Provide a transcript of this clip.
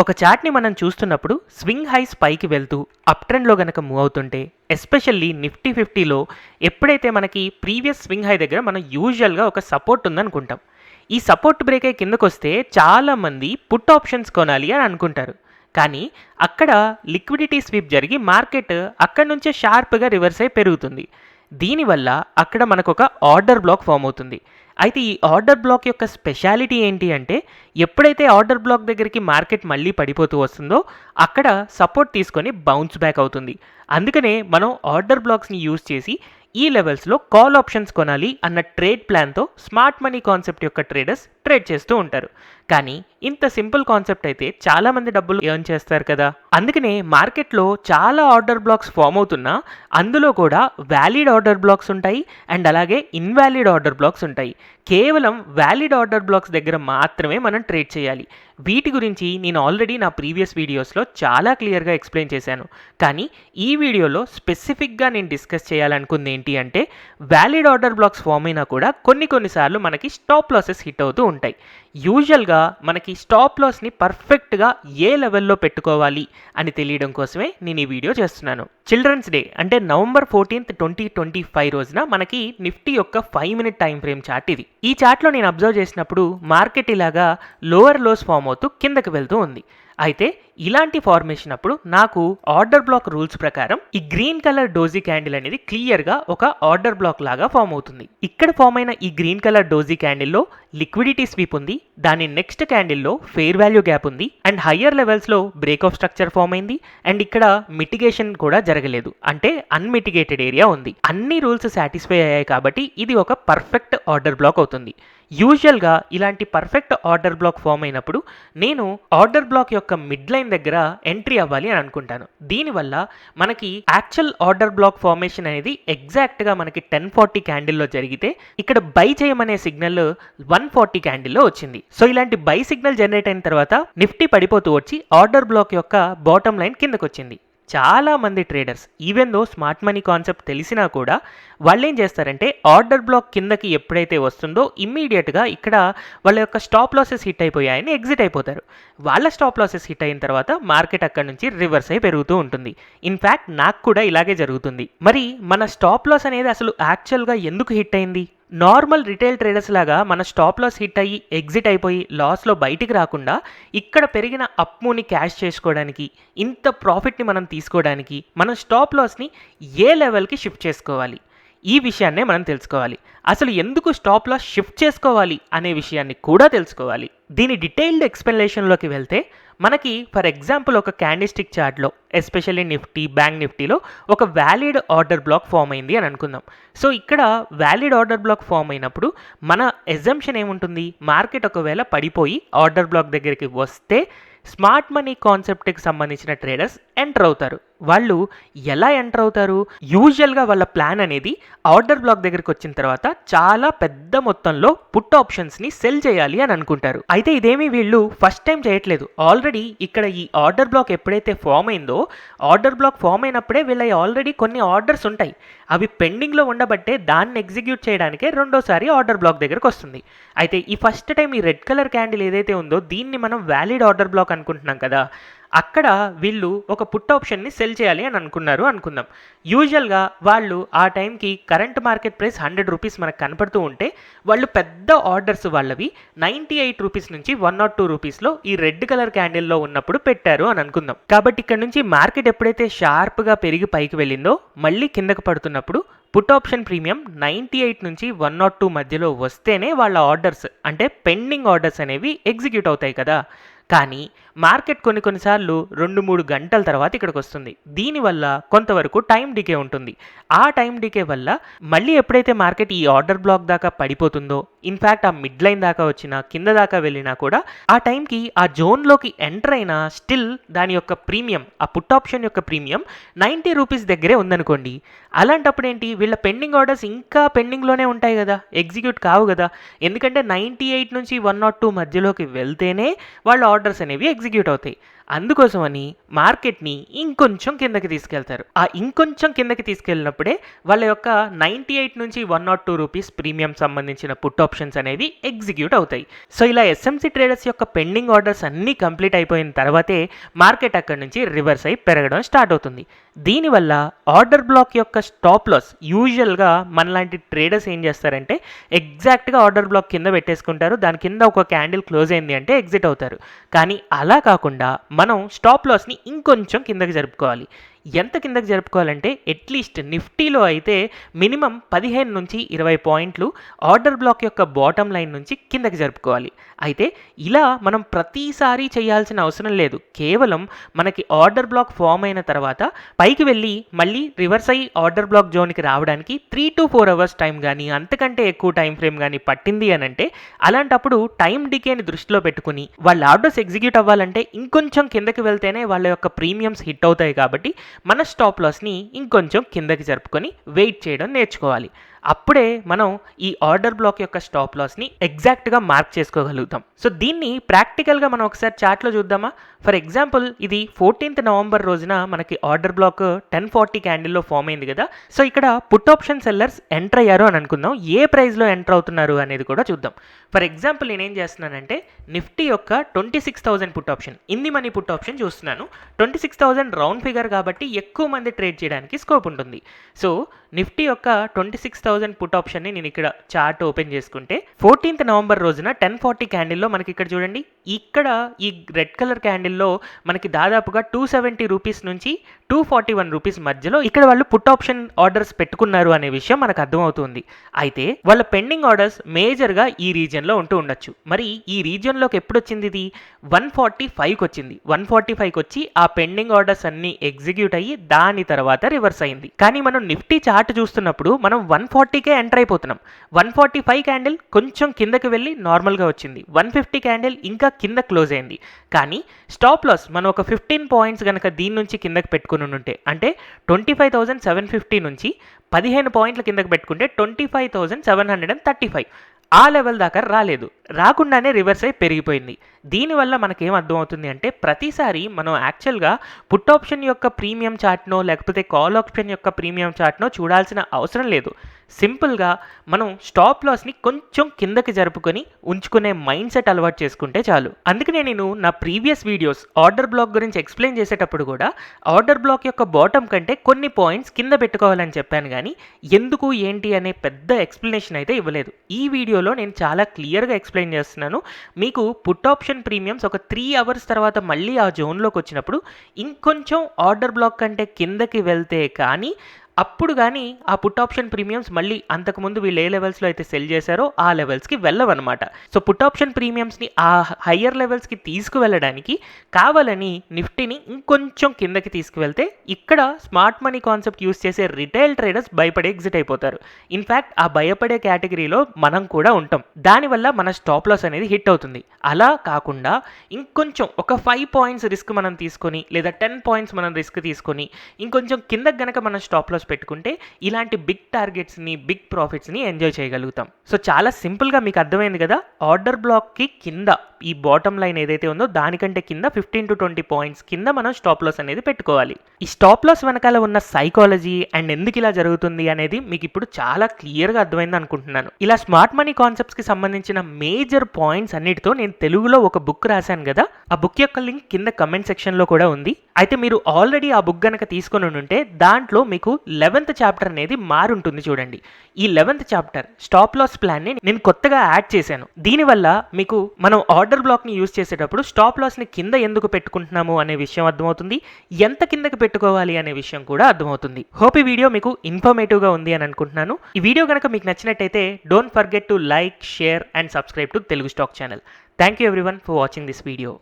ఒక చార్ట్ని మనం చూస్తున్నప్పుడు స్వింగ్ హైస్ పైకి వెళ్తూ అప్ ట్రెండ్లో గనక మూవ్ అవుతుంటే ఎస్పెషల్లీ నిఫ్టీ ఫిఫ్టీలో ఎప్పుడైతే మనకి ప్రీవియస్ స్వింగ్ హై దగ్గర మనం యూజువల్గా ఒక సపోర్ట్ ఉందనుకుంటాం. ఈ సపోర్ట్ బ్రేక్ అయ్యి కిందకు వస్తే చాలామంది పుట్ ఆప్షన్స్ కొనాలి అని అనుకుంటారు. కానీ అక్కడ లిక్విడిటీ స్వీప్ జరిగి మార్కెట్ అక్కడ నుంచే షార్ప్గా రివర్స్ అయి పెరుగుతుంది. దీనివల్ల అక్కడ మనకు ఒక ఆర్డర్ బ్లాక్ ఫామ్ అవుతుంది. అయితే ఈ ఆర్డర్ బ్లాక్ యొక్క స్పెషాలిటీ ఏంటి అంటే ఎప్పుడైతే ఆర్డర్ బ్లాక్ దగ్గరికి మార్కెట్ మళ్ళీ పడిపోతూ వస్తుందో అక్కడ సపోర్ట్ తీసుకొని బౌన్స్ బ్యాక్ అవుతుంది. అందుకనే మనం ఆర్డర్ బ్లాక్స్ని యూజ్ చేసి ఈ లెవెల్స్లో కాల్ ఆప్షన్స్ కొనాలి అన్న ట్రేడ్ ప్లాన్తో స్మార్ట్ మనీ కాన్సెప్ట్ యొక్క ట్రేడర్స్ ట్రేడ్ చేస్తూ ఉంటారు. కానీ ఇంత సింపుల్ కాన్సెప్ట్ అయితే చాలామంది డబ్బులు ఎర్న్ చేస్తారు కదా. అందుకనే మార్కెట్లో చాలా ఆర్డర్ బ్లాక్స్ ఫామ్ అవుతున్నా అందులో కూడా వ్యాలిడ్ ఆర్డర్ బ్లాక్స్ ఉంటాయి అండ్ అలాగే ఇన్వాలిడ్ ఆర్డర్ బ్లాక్స్ ఉంటాయి. కేవలం వ్యాలిడ్ ఆర్డర్ బ్లాక్స్ దగ్గర మాత్రమే మనం ట్రేడ్ చేయాలి. వీటి గురించి నేను ఆల్రెడీ నా ప్రీవియస్ వీడియోస్లో చాలా క్లియర్గా ఎక్స్ప్లెయిన్ చేశాను. కానీ ఈ వీడియోలో స్పెసిఫిక్గా నేను డిస్కస్ చేయాలనుకుంది ఏంటి అంటే వ్యాలిడ్ ఆర్డర్ బ్లాక్స్ ఫామ్ అయినా కూడా కొన్ని కొన్నిసార్లు మనకి స్టాప్ లాసెస్ హిట్ అవుతూ ఉంటాయి. యూజువల్గా మనకి స్టాప్ లాస్ని పర్ఫెక్ట్గా ఏ లెవెల్లో పెట్టుకోవాలి అని తెలియడం కోసమే నేను ఈ వీడియో చేస్తున్నాను. చిల్డ్రన్స్ డే అంటే November fourteenth twenty twenty five రోజున మనకి నిఫ్టీ యొక్క five minute time frame chart ఇది. ఈ చార్ట్లో నేను అబ్జర్వ్ చేసినప్పుడు మార్కెట్ ఇలాగా లోవర్ లోస్ ఫామ్ అవుతూ కిందకి వెళ్తూ ఉంది. అయితే ఇలాంటి ఫార్మేషన్ అప్పుడు నాకు ఆర్డర్ బ్లాక్ రూల్స్ ప్రకారం ఈ గ్రీన్ కలర్ డోజీ క్యాండిల్ అనేది క్లియర్గా ఒక ఆర్డర్ బ్లాక్ లాగా ఫామ్ అవుతుంది. ఇక్కడ ఫామ్ అయిన ఈ గ్రీన్ కలర్ డోజీ క్యాండిల్లో లిక్విడిటీ స్వీప్ ఉంది దాని నెక్స్ట్ క్యాండిల్లో ఫెయిర్ వాల్యూ గ్యాప్ ఉంది అండ్ హయ్యర్ లెవెల్స్లో బ్రేక్ ఆఫ్ స్ట్రక్చర్ ఫామ్ అయింది అండ్ ఇక్కడ మిటిగేషన్ కూడా జరగలేదు. అంటే అన్మిటిగేటెడ్ ఏరియా ఉంది. అన్ని రూల్స్ సాటిస్ఫై అయ్యాయి కాబట్టి ఇది ఒక పర్ఫెక్ట్ ఆర్డర్ బ్లాక్ అవుతుంది. యూజువల్గా ఇలాంటి పర్ఫెక్ట్ ఆర్డర్ బ్లాక్ ఫామ్ అయినప్పుడు నేను ఆర్డర్ బ్లాక్ యొక్క మిడ్ లైన్ దగ్గర ఎంట్రీ అవ్వాలి అని అనుకుంటాను. దీనివల్ల మనకి యాక్చువల్ ఆర్డర్ బ్లాక్ ఫార్మేషన్ అనేది ఎగ్జాక్ట్గా మనకి టెన్ ఫార్టీ క్యాండిల్లో జరిగితే ఇక్కడ బై చేయమనే సిగ్నల్ వన్ ఫార్టీ క్యాండిల్లో వచ్చింది. సో ఇలాంటి బై సిగ్నల్ జనరేట్ అయిన తర్వాత నిఫ్టీ పడిపోతూ వచ్చి ఆర్డర్ బ్లాక్ యొక్క బాటమ్ లైన్ కిందకు వచ్చింది చాలా మంది traders even though smart money concept తెలిసినా కూడా వాళ్ళు ఏం చేస్తారంటే ఆర్డర్ బ్లాక్ కిందకి ఎప్పుడైతే వస్తుందో ఇమ్మీడియట్గా ఇక్కడ వాళ్ళ యొక్క స్టాప్ లాసెస్ హిట్ అయిపోయాయని ఎగ్జిట్ అయిపోతారు. వాళ్ళ స్టాప్ లాసెస్ హిట్ అయిన తర్వాత మార్కెట్ అక్కడ నుంచి రివర్స్ అయి పెరుగుతూ ఉంటుంది. ఇన్ఫ్యాక్ట్ నాకు కూడా ఇలాగే జరుగుతుంది. మరి మన స్టాప్ లాస్ అనేది అసలు యాక్చువల్గా ఎందుకు హిట్ అయింది? నార్మల్ రిటైల్ ట్రేడర్స్ లాగా మన స్టాప్ లాస్ హిట్ అయ్యి ఎగ్జిట్ అయిపోయి లాస్లో బయటికి రాకుండా ఇక్కడ పెరిగిన అప్మూని క్యాష్ చేసుకోవడానికి ఇంత ప్రాఫిట్ని మనం తీసుకోవడానికి మనం స్టాప్ లాస్ని ఏ లెవెల్కి షిఫ్ట్ చేసుకోవాలి? ఈ విషయాన్నే మనం తెలుసుకోవాలి. అసలు ఎందుకు స్టాప్ లాస్ షిఫ్ట్ చేసుకోవాలి అనే విషయాన్ని కూడా తెలుసుకోవాలి. దీని డీటెయిల్డ్ ఎక్స్ప్లెనేషన్లోకి వెళ్తే మనకి ఫర్ ఎగ్జాంపుల్ ఒక క్యాండిస్టిక్ చార్ట్లో ఎస్పెషల్లీ నిఫ్టీ బ్యాంక్ నిఫ్టీలో ఒక వ్యాలిడ్ ఆర్డర్ బ్లాక్ ఫామ్ అయింది అని అనుకుందాం. సో ఇక్కడ వ్యాలిడ్ ఆర్డర్ బ్లాక్ ఫామ్ అయినప్పుడు మన ఎగ్జంప్షన్ ఏముంటుంది? మార్కెట్ ఒకవేళ పడిపోయి ఆర్డర్ బ్లాక్ దగ్గరికి వస్తే స్మార్ట్ మనీ కాన్సెప్ట్కి సంబంధించిన ట్రేడర్స్ ఎంటర్ అవుతారు. వాళ్ళు ఎలా ఎంటర్ అవుతారు? యూజువల్గా వాళ్ళ ప్లాన్ అనేది ఆర్డర్ బ్లాక్ దగ్గరికి వచ్చిన తర్వాత చాలా పెద్ద మొత్తంలో పుట్ ఆప్షన్స్ని సెల్ చేయాలి అని అనుకుంటారు. అయితే ఇదేమీ వీళ్ళు ఫస్ట్ టైం చేయట్లేదు. ఆల్రెడీ ఇక్కడ ఈ ఆర్డర్ బ్లాక్ ఎప్పుడైతే ఫామ్ అయిందో ఆర్డర్ బ్లాక్ ఫామ్ అయినప్పుడే వీళ్ళ ఆల్రెడీ కొన్ని ఆర్డర్స్ ఉంటాయి. అవి పెండింగ్లో ఉండబట్టే దాన్ని ఎగ్జిక్యూట్ చేయడానికే రెండోసారి ఆర్డర్ బ్లాక్ దగ్గరకు వస్తుంది. అయితే ఈ ఫస్ట్ టైం ఈ రెడ్ కలర్ క్యాండిల్ ఏదైతే ఉందో దీన్ని మనం వ్యాలిడ్ ఆర్డర్ బ్లాక్ అనుకుంటున్నాం కదా. అక్కడ వీళ్ళు ఒక పుట్ ఆప్షన్ని సెల్ చేయాలి అని అనుకున్నారు అనుకుందాం. యూజువల్గా వాళ్ళు ఆ టైంకి current market price hundred rupees మనకు కనపడుతూ ఉంటే వాళ్ళు పెద్ద ఆర్డర్స్ వాళ్ళవి నైంటీ ఎయిట్ రూపీస్ నుంచి వన్ నాట్ టూ రూపీస్లో ఈ రెడ్ కలర్ క్యాండిల్లో ఉన్నప్పుడు పెట్టారు అని అనుకుందాం. కాబట్టి ఇక్కడ నుంచి మార్కెట్ ఎప్పుడైతే షార్ప్గా పెరిగి పైకి వెళ్ళిందో మళ్ళీ కిందకు పడుతున్నప్పుడు put option premium ninety eight నుంచి వన్ నాట్ టూ మధ్యలో వస్తేనే వాళ్ళ ఆర్డర్స్ అంటే పెండింగ్ ఆర్డర్స్ అనేవి ఎగ్జిక్యూట్ అవుతాయి కదా. కానీ మార్కెట్ కొన్ని కొన్నిసార్లు రెండు మూడు గంటల తర్వాత ఇక్కడికి వస్తుంది. దీనివల్ల కొంతవరకు టైం డికే ఉంటుంది. ఆ టైం డికే వల్ల మళ్ళీ ఎప్పుడైతే మార్కెట్ ఈ ఆర్డర్ బ్లాక్ దాకా పడిపోతుందో ఇన్ఫ్యాక్ట్ ఆ మిడ్ లైన్ దాకా వచ్చినా కింద దాకా వెళ్ళినా కూడా ఆ టైంకి ఆ జోన్లోకి ఎంటర్ అయినా స్టిల్ దాని యొక్క ప్రీమియం ఆ పుట్ ఆప్షన్ యొక్క ప్రీమియం నైంటీ రూపీస్ దగ్గరే ఉందనుకోండి. అలాంటప్పుడు ఏంటి? వీళ్ళ పెండింగ్ ఆర్డర్స్ ఇంకా పెండింగ్లోనే ఉంటాయి కదా. ఎగ్జిక్యూట్ కావు కదా. ఎందుకంటే నైంటీ ఎయిట్ నుంచి వన్ నాట్ టూ మధ్యలోకి వెళ్తేనే వాళ్ళ ఆర్డర్స్ అనేవి ఎగ్జిక్యూట్ అవుతాయి. అందుకోసమని మార్కెట్ని ఇంకొంచెం కిందకి తీసుకెళ్తారు. ఆ ఇంకొంచెం కిందకి తీసుకెళ్ళినప్పుడే వాళ్ళ యొక్క నైంటీ ఎయిట్ నుంచి one nought two rupees premium సంబంధించిన పుట్ ఆప్షన్స్ అనేవి ఎగ్జిక్యూట్ అవుతాయి. సో ఇలా ఎస్ఎంసీ ట్రేడర్స్ యొక్క పెండింగ్ ఆర్డర్స్ అన్నీ కంప్లీట్ అయిపోయిన తర్వాతే మార్కెట్ అక్కడి నుంచి రివర్స్ అయి పెరగడం స్టార్ట్ అవుతుంది. దీనివల్ల ఆర్డర్ బ్లాక్ యొక్క స్టాప్ లాస్ యూజువల్గా మనలాంటి ట్రేడర్స్ ఏం చేస్తారంటే ఎగ్జాక్ట్గా ఆర్డర్ బ్లాక్ కింద పెట్టేసుకుంటారు. దాని కింద ఒక క్యాండిల్ క్లోజ్ అయింది అంటే ఎగ్జిట్ అవుతారు. కానీ అలా కాకుండా మనం స్టాప్ లాస్ని ఇంకొంచెం కిందకి జరుపుకోవాలి. ఎంత కిందకి జరుపుకోవాలంటే అట్లీస్ట్ నిఫ్టీలో అయితే మినిమం పదిహేను నుంచి ఇరవై పాయింట్లు ఆర్డర్ బ్లాక్ యొక్క బాటమ్ లైన్ నుంచి కిందకి జరుపుకోవాలి. అయితే ఇలా మనం ప్రతిసారి చేయాల్సిన అవసరం లేదు. కేవలం మనకి ఆర్డర్ బ్లాక్ ఫామ్ అయిన తర్వాత పైకి వెళ్ళి మళ్ళీ రివర్స్ అయ్యి ఆర్డర్ బ్లాక్ జోన్కి రావడానికి three to four hours time కానీ అంతకంటే ఎక్కువ టైం ఫ్రేమ్ కానీ పట్టింది అని అంటే అలాంటప్పుడు టైం డికేని దృష్టిలో పెట్టుకుని వాళ్ళ ఆర్డర్స్ ఎగ్జిక్యూట్ అవ్వాలంటే ఇంకొంచెం కిందకి వెళ్తేనే వాళ్ళ యొక్క ప్రీమియమ్స్ హిట్ అవుతాయి కాబట్టి మన స్టాప్ లాస్ని ఇంకొంచెం కిందకి జరుపుకొని వెయిట్ చేయడం నేర్చుకోవాలి. అప్పుడే మనం ఈ ఆర్డర్ బ్లాక్ యొక్క స్టాప్ లాస్ని ఎగ్జాక్ట్గా మార్క్ చేసుకోగలుగుతాం. సో దీన్ని ప్రాక్టికల్గా మనం ఒకసారి చార్ట్లో చూద్దామా? ఫర్ ఎగ్జాంపుల్ ఇది ఫోర్టీన్త్ నవంబర్ రోజున మనకి ఆర్డర్ బ్లాక్ టెన్ ఫార్టీ క్యాండిల్లో ఫామ్ అయింది కదా? సో ఇక్కడ పుట్ ఆప్షన్ సెల్లర్స్ ఎంటర్ అయ్యారు అని అనుకుందాం. ఏ ప్రైస్లో ఎంటర్ అవుతున్నారు అనేది కూడా చూద్దాం. ఫర్ ఎగ్జాంపుల్ నేనేం చేస్తున్నానంటే నిఫ్టీ యొక్క twenty six thousand put option in the money put option చూస్తున్నాను. Twenty six thousand round figure కాబట్టి ఎక్కువ మంది ట్రేడ్ చేయడానికి స్కోప్ ఉంటుంది. సో నిఫ్టీ యొక్క ట్వంటీ సిక్స్ థౌసండ్ పుట్ ఆప్షన్ని నేను ఇక్కడ చార్ట్ ఓపెన్ చేసుకుంటే ఫోర్టీన్త్ నవంబర్ రోజున టెన్ ఫార్టీ క్యాండిల్లో మనకి ఇక్కడ చూడండి. ఇక్కడ ఈ రెడ్ కలర్ క్యాండిల్లో మనకి దాదాపుగా టూ సెవెంటీ రూపీస్ నుంచి టూ ఫార్టీ వన్ రూపీస్ మధ్యలో ఇక్కడ వాళ్ళు పుట్ ఆప్షన్ ఆర్డర్స్ పెట్టుకున్నారు అనే విషయం మనకు అర్థమవుతుంది. అయితే వాళ్ళ పెండింగ్ ఆర్డర్స్ మేజర్గా ఈ రీజియన్లో ఉంటూ ఉండొచ్చు. మరి ఈ రీజియన్లోకి ఎప్పుడు వచ్చింది ఇది? వన్ ఫార్టీ ఫైవ్కి వచ్చింది. వన్ ఫార్టీ ఫైవ్కి వచ్చి ఆ పెండింగ్ ఆర్డర్స్ అన్ని ఎగ్జిక్యూట్ అయ్యి దాని తర్వాత రివర్స్ అయింది. కానీ మనం నిఫ్టీ చార్ట్ చూస్తున్నప్పుడు మనం వన్ ఫార్టీకే ఎంటర్ అయిపోతున్నాం. వన్ ఫార్టీ ఫైవ్ క్యాండిల్ కొంచెం కిందకి వెళ్ళి నార్మల్గా వచ్చింది. వన్ ఫిఫ్టీ క్యాండిల్ ఇంకా కింద క్లోజ్ అయింది. కానీ స్టాప్ లాస్ మనం ఒక ఫిఫ్టీన్ పాయింట్స్ కనుక దీని నుంచి కిందకి పెట్టుకుని ఉంటే అంటే twenty five thousand seven fifty నుంచి పదిహేను పాయింట్ల కిందకి పెట్టుకుంటే twenty five thousand seven hundred and thirty five ఆ లెవెల్ దాకా రాలేదు. రాకుండానే రివర్స్ అయి పెరిగిపోయింది. దీనివల్ల మనకేం అర్థమవుతుంది అంటే ప్రతిసారి మనం యాక్చువల్గా పుట్ ఆప్షన్ యొక్క ప్రీమియం చార్ట్నో లేకపోతే కాల్ ఆప్షన్ యొక్క ప్రీమియం చార్ట్నో చూడాల్సిన అవసరం లేదు. సింపుల్గా మనం స్టాప్ లాస్ని కొంచెం కిందకి జరుపుకొని ఉంచుకునే మైండ్ సెట్ అలవాటు చేసుకుంటే చాలు. అందుకనే నేను నా ప్రీవియస్ వీడియోస్ ఆర్డర్ బ్లాక్ గురించి ఎక్స్ప్లెయిన్ చేసేటప్పుడు కూడా ఆర్డర్ బ్లాక్ యొక్క బాటమ్ కంటే కొన్ని పాయింట్స్ కింద పెట్టుకోవాలని చెప్పాను కానీ ఎందుకు ఏంటి అనే పెద్ద ఎక్స్ప్లెనేషన్ అయితే ఇవ్వలేదు. ఈ వీడియోలో నేను చాలా క్లియర్గా ఎక్స్ప్లెయిన్ చేస్తున్నాను. మీకు పుట్ ఆప్షన్ ప్రీమియమ్స్ ఒక త్రీ అవర్స్ తర్వాత మళ్ళీ ఆ జోన్లోకి వచ్చినప్పుడు ఇంకొంచెం ఆర్డర్ బ్లాక్ కంటే కిందకి వెళ్తే కానీ అప్పుడు కానీ ఆ పుట్ ఆప్షన్ ప్రీమియమ్స్ మళ్ళీ అంతకుముందు వీళ్ళు ఏ లెవెల్స్లో అయితే సెల్ చేశారో ఆ లెవెల్స్కి వెళ్ళవన్నమాట. సో పుట్ ఆప్షన్ ప్రీమియమ్స్ని ఆ హయ్యర్ లెవెల్స్కి తీసుకువెళ్ళడానికి కావాలని నిఫ్టీని ఇంకొంచెం కిందకి తీసుకువెళ్తే ఇక్కడ స్మార్ట్ మనీ కాన్సెప్ట్ యూస్ చేసే రిటైల్ ట్రేడర్స్ భయపడి ఎగ్జిట్ అయిపోతారు. ఇన్ఫ్యాక్ట్ ఆ భయపడే కేటగిరీలో మనం కూడా ఉంటాం. దానివల్ల మన స్టాప్ లాస్ అనేది హిట్ అవుతుంది. అలా కాకుండా ఇంకొంచెం ఒక ఫైవ్ పాయింట్స్ రిస్క్ మనం తీసుకొని లేదా టెన్ పాయింట్స్ మనం రిస్క్ తీసుకొని ఇంకొంచెం కిందకి గనక మన స్టాప్ లాస్ పెట్టుకుంటే ఇలాంటి బిగ్ టార్గెట్స్ని బిగ్ ప్రాఫిట్స్ని ఎంజాయ్ చేయగలుగుతాం. సో చాలా సింపుల్గా మీకు అర్థమైంది కదా? ఆర్డర్ బ్లాక్కి కింద ఈ బాటమ్ లైన్ ఏదైతే ఉందో దానికంటే కింద ఫిఫ్టీన్ టు ట్వంటీ పాయింట్స్ కింద మనం స్టాప్ లాస్ అనేది పెట్టుకోవాలి. ఈ స్టాప్ లాస్ వెనకాల ఉన్న సైకాలజీ అండ్ ఎందుకు ఇలా జరుగుతుంది అనేది మీకు ఇప్పుడు చాలా క్లియర్గా అర్థమైంది అనుకుంటున్నాను. ఇలా స్మార్ట్ మనీ కాన్సెప్ట్స్కి సంబంధించిన మేజర్ పాయింట్స్ అన్నిటితో నేను తెలుగులో ఒక బుక్ రాశాను కదా? ఆ బుక్ యొక్క లింక్ కింద కమెంట్ సెక్షన్లో కూడా ఉంది. అయితే మీరు ఆల్రెడీ ఆ బుక్ గనక తీసుకొని ఉంటే దాంట్లో మీకు లెవెన్త్ చాప్టర్ అనేది మారుంటుంది చూడండి. ఈ లెవెన్త్ చాప్టర్ స్టాప్ లాస్ ప్లాన్ని నేను కొత్తగా యాడ్ చేశాను. దీనివల్ల మీకు మనం ఆర్డర్ బ్లాక్ని యూజ్ చేసేటప్పుడు స్టాప్ లాస్ని కింద ఎందుకు పెట్టుకుంటున్నాము అనే విషయం అర్థమవుతుంది. ఎంత కిందకి పెట్టుకోవాలి అనే విషయం కూడా అర్థమవుతుంది. హోప్ ఈ వీడియో మీకు ఇన్ఫర్మేటివ్గా ఉంది అని అనుకుంటున్నాను. ఈ వీడియో కనుక మీకు నచ్చినట్టయితే don't forget to like share and subscribe to Telugu stock channel. Thank you everyone for watching this video.